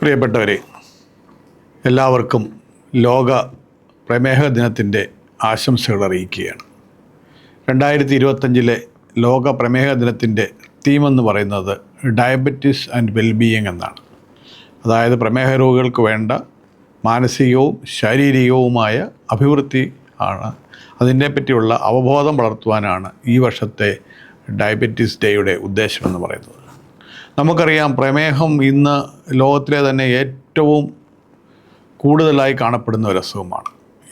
പ്രിയപ്പെട്ടവരെ എല്ലാവർക്കും ലോക പ്രമേഹ ദിനത്തിന്റെ ആശംസകൾ അറിയിക്കുകയാണ്. രണ്ടായിരത്തി ഇരുപത്തഞ്ചിലെ ലോക പ്രമേഹ ദിനത്തിന്റെ തീമെന്ന് പറയുന്നത് ഡയബറ്റിസ് ആൻഡ് വെൽബീയിങ് എന്നാണ്. അതായത് പ്രമേഹ രോഗികൾക്ക് വേണ്ട മാനസികവും ശാരീരികവുമായ അഭിവൃദ്ധി ആണ്. അതിനെപ്പറ്റിയുള്ള അവബോധം വളർത്തുവാനാണ് ഈ വർഷത്തെ ഡയബറ്റീസ് ഡേയുടെ ഉദ്ദേശമെന്ന് പറയുന്നത്. നമുക്കറിയാം പ്രമേഹം ഇന്ന് ലോകത്തിലെ തന്നെ ഏറ്റവും കൂടുതലായി കാണപ്പെടുന്ന ഒരു അസുഖമാണ്.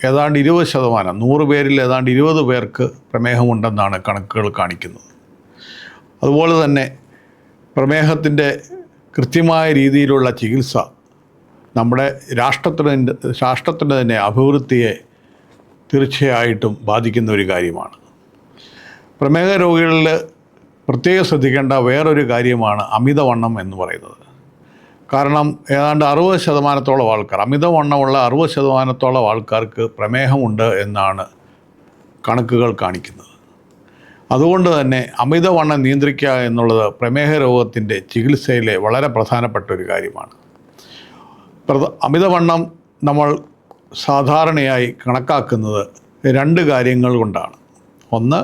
ഏതാണ്ട് ഇരുപത് ശതമാനം നൂറ് പേരിൽ ഏതാണ്ട് ഇരുപത് പേർക്ക് പ്രമേഹമുണ്ടെന്നാണ് കണക്കുകൾ കാണിക്കുന്നത്. അതുപോലെ തന്നെ പ്രമേഹത്തിന്റെ കൃത്യമായ രീതിയിലുള്ള ചികിത്സ നമ്മുടെ രാഷ്ട്രത്തിന്റെ രാഷ്ട്രത്തിന്റെ തന്നെ അഭിവൃദ്ധിയെ തീർച്ചയായിട്ടും ബാധിക്കുന്ന ഒരു കാര്യമാണ്. പ്രമേഹ രോഗികളിൽ പ്രത്യേകം ശ്രദ്ധിക്കേണ്ട വേറൊരു കാര്യമാണ് അമിതവണ്ണം എന്ന് പറയുന്നത്. കാരണം ഏതാണ്ട് അറുപത് ശതമാനത്തോളം ആൾക്കാർ അമിതവണ്ണമുള്ള അറുപത് ശതമാനത്തോളം ആൾക്കാർക്ക് പ്രമേഹമുണ്ട് എന്നാണ് കണക്കുകൾ കാണിക്കുന്നത്. അതുകൊണ്ട് തന്നെ അമിതവണ്ണം നിയന്ത്രിക്കുക എന്നുള്ളത് പ്രമേഹ രോഗത്തിന്റെ ചികിത്സയിലെ വളരെ പ്രധാനപ്പെട്ട ഒരു കാര്യമാണ്. അമിതവണ്ണം നമ്മൾ സാധാരണയായി കണക്കാക്കുന്നത് രണ്ട് കാര്യങ്ങൾ കൊണ്ടാണ്. ഒന്ന്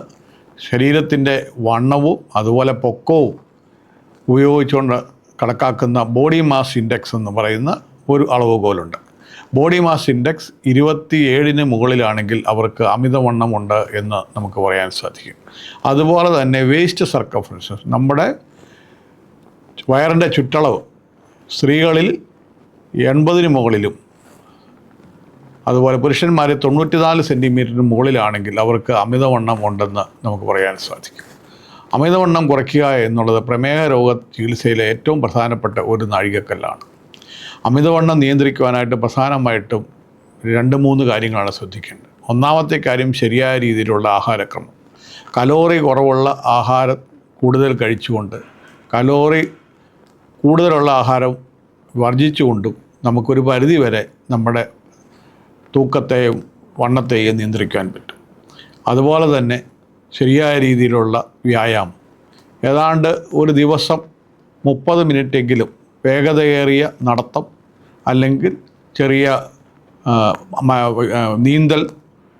ശരീരത്തിന്റെ വണ്ണവും അതുപോലെ പൊക്കവും ഉപയോഗിച്ചുകൊണ്ട് കണക്കാക്കുന്ന ബോഡി മാസ് ഇൻഡെക്സ് എന്ന് പറയുന്ന ഒരു അളവുകോലുണ്ട്. ബോഡി മാസ് ഇൻഡെക്സ് ഇരുപത്തി ഏഴിന് മുകളിലാണെങ്കിൽ അവർക്ക് അമിതവണ്ണമുണ്ട് എന്ന് നമുക്ക് പറയാൻ സാധിക്കും. അതുപോലെ തന്നെ വേസ്റ്റ് സർക്കംഫറൻസ് നമ്മുടെ വയറിന്റെ ചുറ്റളവ് സ്ത്രീകളിൽ എൺപതിന് മുകളിലും അതുപോലെ പുരുഷന്മാർ തൊണ്ണൂറ്റിനാല് സെന്റിമീറ്ററിന് മുകളിലാണെങ്കിൽ അവർക്ക് അമിതവണ്ണം ഉണ്ടെന്ന് നമുക്ക് പറയാൻ സാധിക്കും. അമിതവണ്ണം കുറയ്ക്കുക എന്നുള്ളത് പ്രമേഹ രോഗ ചികിത്സയിലെ ഏറ്റവും പ്രധാനപ്പെട്ട ഒരു നാഴികക്കല്ലാണ്. അമിതവണ്ണം നിയന്ത്രിക്കുവാനായിട്ട് പ്രധാനമായിട്ടും രണ്ട് മൂന്ന് കാര്യങ്ങളാണ് ശ്രദ്ധിക്കേണ്ടത്. ഒന്നാമത്തെ കാര്യം ശരിയായ രീതിയിലുള്ള ആഹാരക്രമം. കലോറി കുറവുള്ള ആഹാരം കൂടുതൽ കഴിച്ചുകൊണ്ട് കലോറി കൂടുതലുള്ള ആഹാരം വർജിച്ചുകൊണ്ടും നമുക്കൊരു പരിധി വരെ നമ്മുടെ തൂക്കത്തെയും വണ്ണത്തെയും നിയന്ത്രിക്കാൻ പറ്റും. അതുപോലെ തന്നെ ശരിയായ രീതിയിലുള്ള വ്യായാമം. ഏതാണ്ട് ഒരു ദിവസം മുപ്പത് മിനിറ്റെങ്കിലും വേഗതയേറിയ നടത്തം അല്ലെങ്കിൽ ചെറിയ നീന്തൽ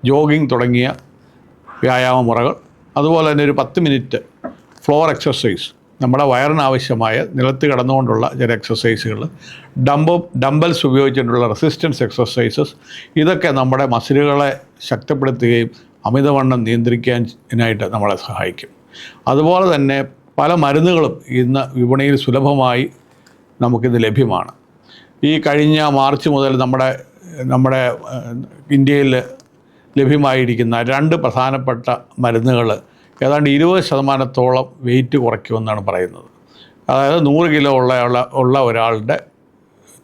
ജോഗിങ് തുടങ്ങിയ വ്യായാമ മുറകൾ അതുപോലെ തന്നെ ഒരു പത്ത് മിനിറ്റ് ഫ്ലോർ എക്സസൈസ് നമ്മുടെ വയറിനാവശ്യമായ നിലത്ത് കിടന്നുകൊണ്ടുള്ള ചില എക്സസൈസുകൾ ഡംബോ ഡംബൽസ് ഉപയോഗിച്ചിട്ടുള്ള റെസിസ്റ്റൻസ് എക്സസൈസസ് ഇതൊക്കെ നമ്മുടെ മസിലുകളെ ശക്തിപ്പെടുത്തുകയും അമിതവണ്ണം നിയന്ത്രിക്കാനായിട്ട് നമ്മളെ സഹായിക്കും. അതുപോലെ തന്നെ പല മരുന്നുകളും ഇന്ന് വിപണിയിൽ സുലഭമായി നമുക്കിത് ലഭ്യമാണ്. ഈ കഴിഞ്ഞ മാർച്ച് മുതൽ നമ്മുടെ നമ്മുടെ ഇന്ത്യയിൽ ലഭ്യമായിരിക്കുന്ന രണ്ട് പ്രധാനപ്പെട്ട മരുന്നുകൾ ഏതാണ്ട് ഇരുപത് ശതമാനത്തോളം വെയിറ്റ് കുറയ്ക്കുമെന്നാണ് പറയുന്നത്. അതായത് നൂറ് കിലോ ഉള്ള ഉള്ള- ഒരാളുടെ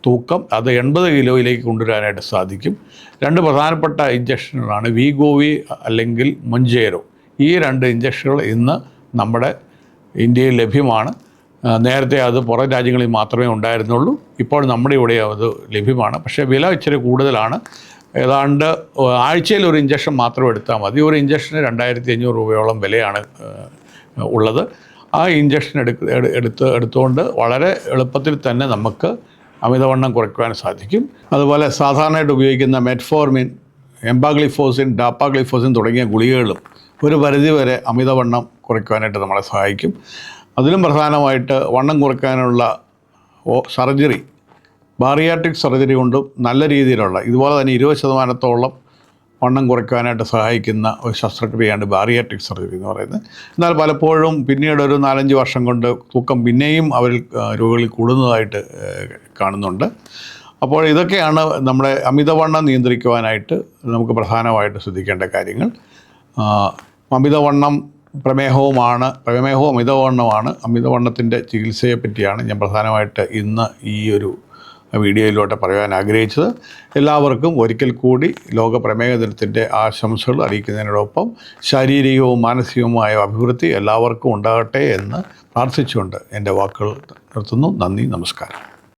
തൂക്കം അത് എൺപത് കിലോയിലേക്ക് കൊണ്ടുവരാനായിട്ട് സാധിക്കും. രണ്ട് പ്രധാനപ്പെട്ട ഇഞ്ചക്ഷനുകളാണ് വിഗോവി അല്ലെങ്കിൽ മൊഞ്ചേരോ. ഈ രണ്ട് ഇഞ്ചക്ഷനുകൾ ഇന്ന് നമ്മുടെ ഇന്ത്യയിൽ ലഭ്യമാണ്. നേരത്തെ അത് പുറം രാജ്യങ്ങളിൽ മാത്രമേ ഉണ്ടായിരുന്നുള്ളൂ. ഇപ്പോൾ നമ്മുടെ ഇവിടെ അത് ലഭ്യമാണ്. പക്ഷേ വില ഇച്ചിരി കൂടുതലാണ്. ഏതാണ്ട് ആഴ്ചയിൽ ഒരു ഇഞ്ചക്ഷൻ മാത്രം എടുത്താൽ മതി. ഒരു ഇഞ്ചക്ഷന് രണ്ടായിരത്തി അഞ്ഞൂറ് രൂപയോളം വിലയാണ് ഉള്ളത്. ആ ഇഞ്ചക്ഷൻ എടുക്ക എടുത്ത് എടുത്തുകൊണ്ട് വളരെ എളുപ്പത്തിൽ തന്നെ നമുക്ക് അമിതവണ്ണം കുറയ്ക്കുവാൻ സാധിക്കും. അതുപോലെ സാധാരണയായിട്ട് ഉപയോഗിക്കുന്ന മെറ്റ്ഫോർമിൻ എംബാഗ്ലിഫോസിൻ ഡാപ്പാഗ്ലിഫോസിൻ തുടങ്ങിയ ഗുളികകളും ഒരു പരിധി വരെ അമിതവണ്ണം കുറയ്ക്കുവാനായിട്ട് നമ്മളെ സഹായിക്കും. അതിലും പ്രധാനമായിട്ട് വണ്ണം കുറയ്ക്കാനുള്ള സർജറി ബാറിയാട്രിക് സർജറി കൊണ്ടും നല്ല രീതിയിലുള്ള ഇതുപോലെ തന്നെ ഇരുപത് ശതമാനത്തോളം വണ്ണം കുറയ്ക്കാനായിട്ട് സഹായിക്കുന്ന ഒരു ശസ്ത്രക്രിയയാണ് ബാറിയാട്രിക് സർജറി എന്ന് പറയുന്നത്. എന്നാൽ പലപ്പോഴും പിന്നീട് ഒരു നാലഞ്ച് വർഷം കൊണ്ട് തൂക്കം പിന്നെയും അവരിൽ രോഗികളിൽ കൂടുന്നതായിട്ട് കാണുന്നുണ്ട്. അപ്പോൾ ഇതൊക്കെയാണ് നമ്മുടെ അമിതവണ്ണം നിയന്ത്രിക്കുവാനായിട്ട് നമുക്ക് പ്രധാനമായിട്ട് ശ്രദ്ധിക്കേണ്ട കാര്യങ്ങൾ. അമിതവണ്ണം പ്രമേഹവുമാണ് പ്രമേഹവും അമിതവണ്ണമാണ് അമിതവണ്ണത്തിന്റെ ചികിത്സയെ പറ്റിയാണ് ഞാൻ പ്രധാനമായിട്ട് ഇന്ന് ഈ ഒരു വീഡിയോയിലൂടെ പറയാൻ ആഗ്രഹിച്ചത്. എല്ലാവർക്കും ഒരിക്കൽ കൂടി ലോക പ്രമേഹ ദിനത്തിന്റെ ആശംസകൾ അറിയിക്കുന്നതിനോടൊപ്പം ശാരീരികവും മാനസികവുമായ അഭിവൃദ്ധി എല്ലാവർക്കും ഉണ്ടാകട്ടെ എന്ന് പ്രാർത്ഥിച്ചുകൊണ്ട് എന്റെ വാക്കുകൾ നിർത്തുന്നു. നന്ദി നമസ്കാരം.